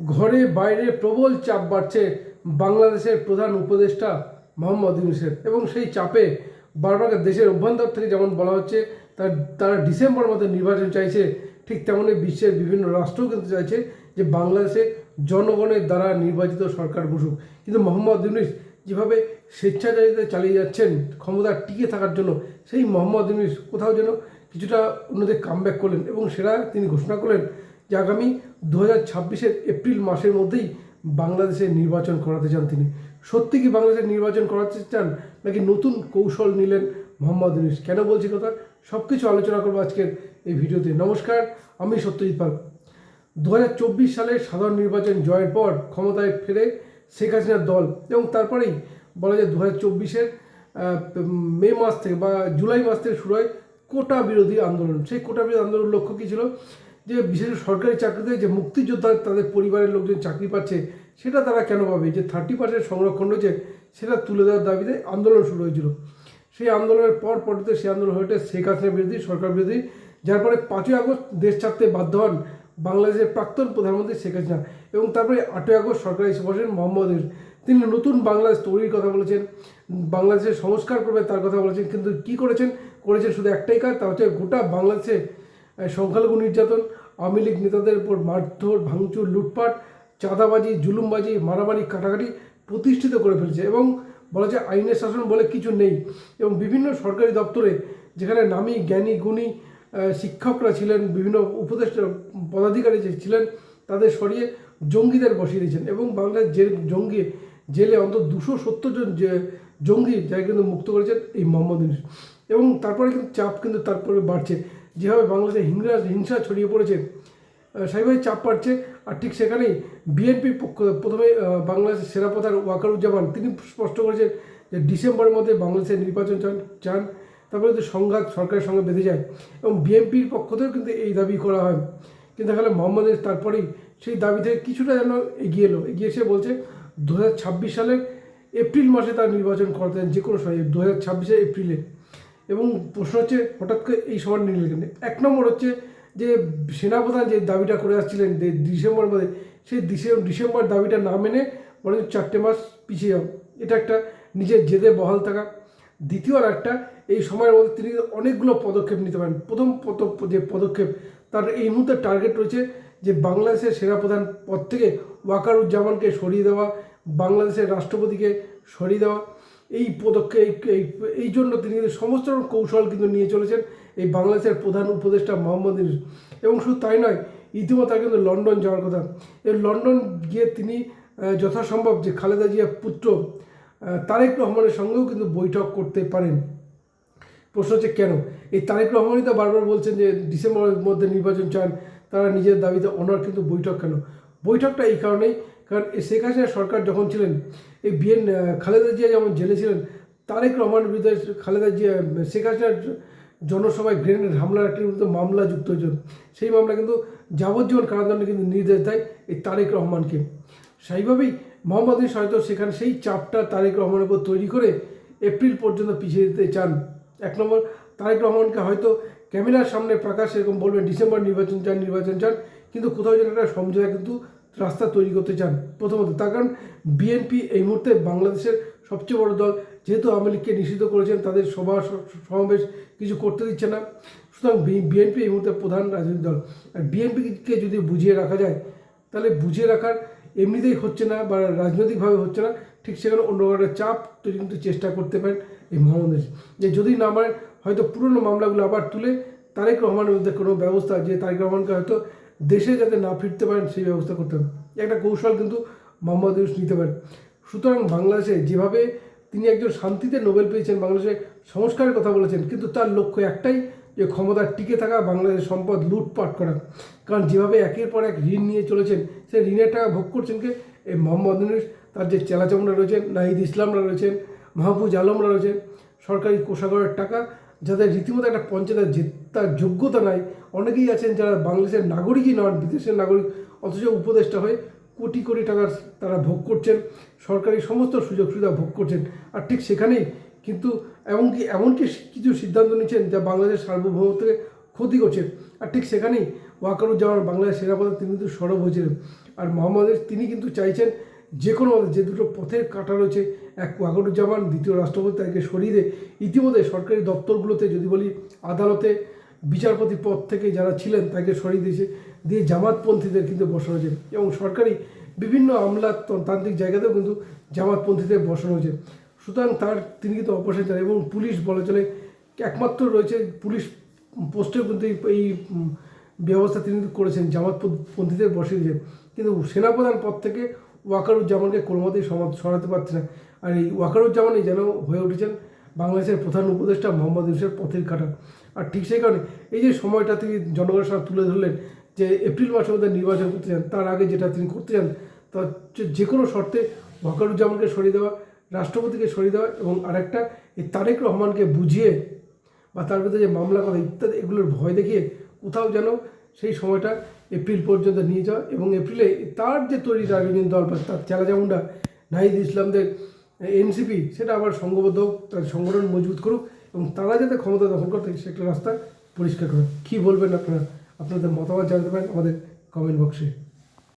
ঘরে বাইরে প্রবল চাপ বাড়ছে বাংলাদেশের প্রধান উপদেষ্টা মোহাম্মদ ইউনুসের। এবং সেই চাপে বারবার দেশের অভ্যন্তর থেকে যেমন বলা হচ্ছে, তার, তারা ডিসেম্বর মধ্যে নির্বাচন চাইছে, ঠিক তেমনই বিশ্বের বিভিন্ন রাষ্ট্রও কিন্তু চাইছে যে বাংলাদেশে জনগণের দ্বারা নির্বাচিত সরকার বসুক কিন্তু মোহাম্মদ ইউনুস যেভাবে স্বেচ্ছাচারিতা চালিয়ে যাচ্ছেন, ক্ষমতা টিকে থাকার জন্য, সেই মোহাম্মদ ইউনুস কোথাও যেন কিছুটা অন্যদের কামব্যাক করলেন এবং সেটা তিনি ঘোষণা করলেন যে আগামী দু হাজার ছাব্বিশের এপ্রিল মাসের মধ্যেই বাংলাদেশে নির্বাচন করাতে চান তিনি। সত্যি কি বাংলাদেশে নির্বাচন করাতে চান নাকি নতুন কৌশল নিলেন মোহাম্মদ ইউনুস? কেন বলছি কথা? সব কিছু আলোচনা করব আজকের এই ভিডিওতে। নমস্কার, আমি সত্যজিৎ পাল। দু সালের সাধারণ নির্বাচন জয়ের পর ক্ষমতায় ফেরে শেখ হাসিনার দল এবং তারপরেই বলা যায় দু হাজার চব্বিশের মে মাস থেকে বা জুলাই মাস থেকে শুরু হয় কোটা বিরোধী আন্দোলন। সেই কোটা বিরোধী আন্দোলনের লক্ষ্য কী ছিল? যে বিশেষ সরকারি চাকরিতে যে মুক্তিযোদ্ধা তাদের পরিবারের লোকজন চাকরি পাচ্ছে, সেটা তারা কেন পাবে? যে থার্টি পার্সেন্ট সংরক্ষণ রয়েছে, সেটা তুলে দেওয়ার দাবিতে আন্দোলন শুরু হয়েছিল। সেই আন্দোলনের পর পরতে সেই আন্দোলন হয়েছে শেখ হাসিনা বিরোধী, সরকার বিরোধী, যার পরে পাঁচই আগস্ট দেশ ছাড়তে বাধ্য হন বাংলাদেশের প্রাক্তন প্রধানমন্ত্রী শেখ হাসিনা এবং তারপরে আটই আগস্ট সরকার বসেন মোহাম্মদ তিনি নতুন বাংলাদেশ তৈরির কথা বলেছেন, বাংলাদেশের সংস্কার করবে তার কথা বলেছেন, কিন্তু কি করেছেন? করেছেন শুধু একটাই কাজ, তা হচ্ছে গোটা বাংলাদেশে সংখ্যালঘু নির্যাতন, আওয়ামী লীগ নেতাদের উপর মারধর, ভাঙচুর, লুটপাট, চাঁদাবাজি, জুলুমবাজি, মারামারি, কাটাকাটি প্রতিষ্ঠিত করে ফেলেছে এবং বলা যায় আইনের শাসন বলে কিছু নেই এবং বিভিন্ন সরকারি দপ্তরে যেখানে নামী, জ্ঞানী, গুণী শিক্ষকরা ছিলেন, বিভিন্ন উপদেষ্টা, পদাধিকারী যে ছিলেন, তাদের সরিয়ে জঙ্গিদের বসিয়ে দিয়েছেন এবং বাংলার যে জঙ্গি জেলে অন্তত দুশো সত্তর জন যে জঙ্গি যারা কিন্তু মুক্ত করেছেন এই মোহাম্মদ এবং তারপরে কিন্তু চাপ কিন্তু তারপরে বাড়ছে। যেভাবে বাংলাদেশে হিংসা হিংসা ছড়িয়ে পড়েছে সেইভাবে চাপ পাচ্ছে। আর ঠিক সেখানেই বিএনপির পক্ষ, প্রথমে বাংলাদেশের সেনাপ্রধান ওয়াকারুজ্জামান, তিনি স্পষ্ট করেছেন যে ডিসেম্বরের মধ্যে বাংলাদেশের নির্বাচন চান চান। তারপরে যদি সংঘাত সরকারের সঙ্গে বেঁধে যায়। এবং বিএনপির পক্ষ থেকেও কিন্তু এই দাবি করা হয়। কিন্তু তাহলে মোহাম্মদ তারপরেই সেই দাবি থেকে কিছুটা যেন এগিয়ে এলো। এগিয়ে এসে বলছে দু হাজার ছাব্বিশ সালের এপ্রিল মাসে তার নির্বাচন করতে যে কোনো সময় দু হাজার ছাব্বিশে এপ্রিলে। এবং প্রশ্ন হচ্ছে, হঠাৎ করে এই সময় নিলেন কেন? এক নম্বর হচ্ছে যে সেনাপ্রধান যে দাবিটা করে আসছিলেন, যে ডিসেম্বর মধ্যে সেই ডিসেম্বর ডিসেম্বর দাবিটা না মেনে বরং চারটে মাস পিছিয়ে যাও এটা একটা নিজের জেদে বহাল থাকা। দ্বিতীয় আর একটা, এই সময়ের মধ্যে তিনি অনেকগুলো পদক্ষেপ নিতে পারেন। প্রথম যে পদক্ষেপ, তার এই মুহূর্তে টার্গেট রয়েছে যে বাংলাদেশের সেনাপ্রধান পদ থেকে ওয়াকারুজ্জামানকে সরিয়ে দেওয়া, বাংলাদেশের রাষ্ট্রপতিকে সরিয়ে দেওয়া। এই পদক্ষেপ এই- জন্য তিনি কিন্তু সমস্ত রকম কৌশল কিন্তু নিয়ে চলেছেন এই বাংলাদেশের প্রধান উপদেষ্টা মোহাম্মদ ইউনূস। এবং শুধু তাই নয়, ইতিমধ্যে কিন্তু লন্ডন যাওয়ার কথা। এই লন্ডন গিয়ে তিনি যথাসম্ভব যে খালেদা জিয়ার পুত্র তারেক রহমানের সঙ্গেও কিন্তু বৈঠক করতে পারেন। প্রশ্ন হচ্ছে কেন? এই তারেক রহমানই তো বারবার বলছেন যে ডিসেম্বরের মধ্যে নির্বাচন চান, তারা নিজের দাবিতে ওনার কিন্তু বৈঠক কেন? বৈঠকটা এই কারণেই কারণ শেখ হাসিনা সরকার যখন ছিলেন, এই বিএন খালেদা জিয়া যেমন জেলে ছিলেন, তারেক রহমানের বিরুদ্ধে খালেদা জিয়া, শেখ হাসিনার জনসভায় গ্রেনেড হামলার একটি কিন্তু মামলা যুক্ত হয়েছিল সেই মামলা কিন্তু যাবজ্জীবন কারাদণ্ডে কিন্তু নির্দেশ দেয় এই তারেক রহমানকে। সেইভাবেই মোহাম্মদ হয়তো সেখানে সেই চাপটা তারেক রহমানের উপর তৈরি করে এপ্রিল পর্যন্ত পিছিয়ে দিতে চান। এক নম্বর, তারেক রহমানকে হয়তো ক্যামেরার সামনে প্রকাশ, এরকম বলবেন, ডিসেম্বর নির্বাচন চান নির্বাচন চান, কিন্তু কোথাও যেন একটা সমঝোতা কিন্তু রাস্তা তৈরি করতে চান প্রথমত। তার কারণ বিএনপি এই মুহূর্তে বাংলাদেশের সবচেয়ে বড় দল। যেহেতু আওয়ামী লীগকে নিষিদ্ধ করেছেন, তাদের সভা সমাবেশ কিছু করতে দিচ্ছে না। সুতরাং বিএনপি এই মুহূর্তে প্রধান রাজনৈতিক দল। আর বিএনপিকে যদি বুঝিয়ে রাখা যায়, তাহলে বুঝিয়ে রাখার এমনিতেই হচ্ছে না বা রাজনৈতিকভাবে হচ্ছে না। ঠিক সেখানে অন্য একটা চাপ তৈরি কিন্তু চেষ্টা করতে পারেন এই মোহাম্মদ যে যদি না মানেন হয়তো পুরনো মামলাগুলো আবার তুলে তারেক রহমানের মধ্যে কোনো ব্যবস্থা, যে তারেক রহমানকে হয়তো দেশে যাতে না ফিরতে পারেন, সেই ব্যবস্থা করতে হবে। একটা কৌশল কিন্তু মোহাম্মদ ইউনূস নিতে পারেন। সুতরাং বাংলাদেশে যেভাবে তিনি একজন শান্তিতে নোবেল পেয়েছেন, বাংলাদেশে সংস্কারের কথা বলেছেন, কিন্তু তার লক্ষ্য একটাই, যে ক্ষমতা টিকে থাকা, বাংলাদেশের সম্পদ লুটপাট করা। কারণ যেভাবে একের পর এক ঋণ নিয়ে চলেছেন, সেই ঋণের টাকা ভোগ করছেন কে? এই মোহাম্মদ ইউনূস, তার যে চেলাচামরা রয়েছেন, নাহিদ ইসলামরা রয়েছেন, মাহফুজ আলমরা রয়েছেন, সরকারি কোষাগারের টাকা যাদের রীতিমতো একটা পঞ্চায়েতের জেতার যোগ্যতা নাই, অনেকেই আছেন যারা বাংলাদেশের নাগরিকই নন, বিদেশের নাগরিক, অথচ উপদেষ্টা হয়ে কোটি কোটি টাকার তারা ভোগ করছেন, সরকারি সমস্ত সুযোগ সুবিধা ভোগ করছেন। আর ঠিক সেখানেই কিন্তু এমনকি এমনকি কিছু সিদ্ধান্ত নিচ্ছেন যা বাংলাদেশ সার্বভৌমত্বকে ক্ষতি করছে আর ঠিক সেখানেই ওয়াকারু ওয়াকারুজ্জামান বাংলাদেশ সেনাপ্রধান তিনি কিন্তু সরব হয়েছিলেন। আর মোহাম্মদ তিনি কিন্তু চাইছেন যে কোনো যে দুটো পথের কাটা রয়েছে এক ওয়াকারুজ্জামান দ্বিতীয় রাষ্ট্রপতি তাকে সরিয়ে ইতিমধ্যে সরকারি দপ্তরগুলোতে যদি বলি, আদালতে বিচারপতি পদ থেকে যারা ছিলেন তাকে সরিয়ে দিয়েছে, দিয়ে জামাতপন্থীদের কিন্তু বসানো হয়েছে এবং সরকারি বিভিন্ন আমলা তান্ত্রিক জায়গাতেও কিন্তু জামাতপন্থীদের বসানো হয়েছে। সুতরাং তার, তিনি কিন্তু অপসারণ চান এবং পুলিশ বলা চলে, একমাত্র রয়েছে পুলিশ পোস্টেও কিন্তু এই- ব্যবস্থা তিনি কিন্তু করেছেন, জামাতপন্থীদের বসিয়ে দিয়েছেন। কিন্তু সেনাপ্রধান পদ থেকে ওয়াকারুজ্জামানকে কোনো মতেই সরাতে পারছে না। আর এই ওয়াকারুজ্জামানই যেন হয়ে উঠেছেন বাংলাদেশের প্রধান উপদেষ্টা মোহাম্মদ ইউসুফের পথের কাটা। আর ঠিক সেই কারণে এই যে সময়টা তিনি জনগণের সামনে তুলে ধরলেন, যে এপ্রিল মাসের মধ্যে নির্বাচন করতে চান, তার আগে যেটা তিনি করতে চান, তা হচ্ছে যে কোনো শর্তে ওয়াকারুজ্জামানকে সরিয়ে দেওয়া, রাষ্ট্রপতিকে সরিয়ে দেওয়া এবং আরেকটা এই তারেক রহমানকে বুঝিয়ে বা তার বিরুদ্ধে যে মামলা করা ইত্যাদি এগুলোর ভয় দেখিয়ে কোথাও যেন সেই সময়টা এপ্রিল পর্যন্ত নিয়ে যাওয়া এবং এপ্রিলে তার যে তৈরি রাজনৈতিক দল তার চেলা নাহিদ ইসলামদের এনসিপি সেটা আবার সংঘবদ্ধ, তার সংগঠন মজবুত করুক এবং তারা যাতে ক্ষমতা দখল করতে সে একটা রাস্তা পরিষ্কার করুক। কী বলবেন আপনারা? আপনাদের মতামত জানাতে পারেন আমাদের কমেন্ট বক্সে